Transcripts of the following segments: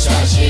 Charge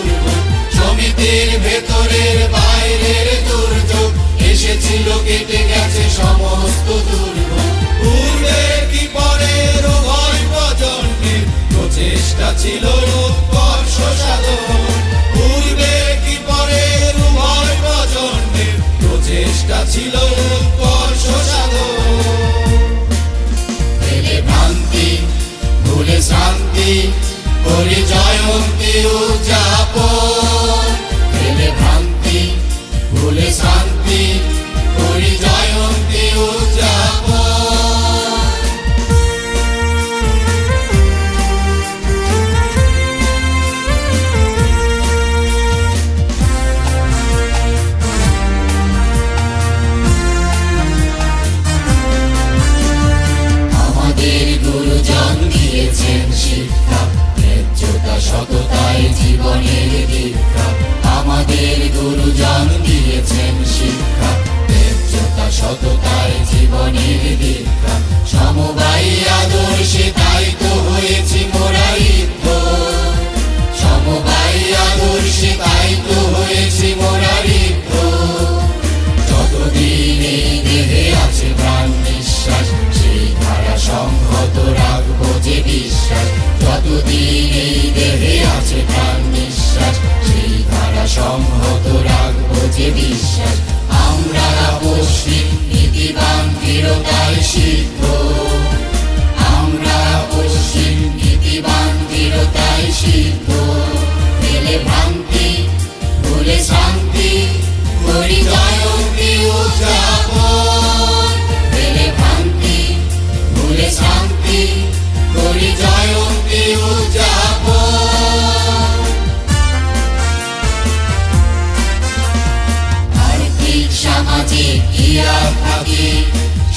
সামাজিক ক্রিয়া ভাবি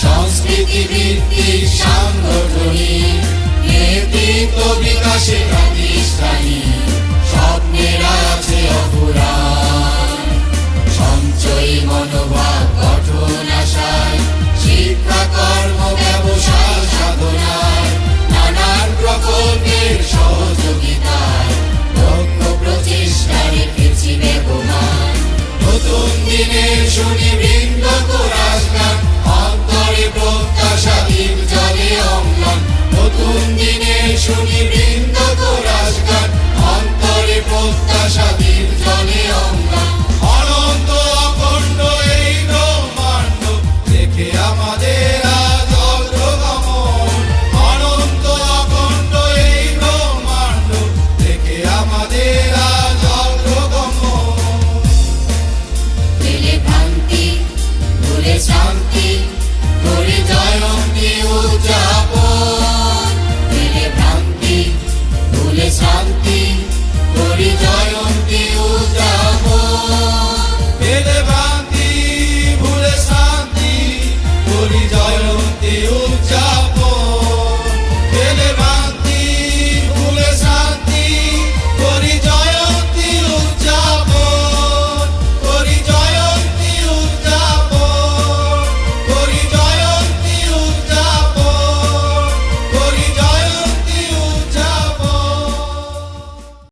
সংস্কৃতি ভিত্তি সাংগঠনিক নেতৃত্ব বিকাশে প্রাতিষ্ঠানিক স্বপ্নের আছে অপুরা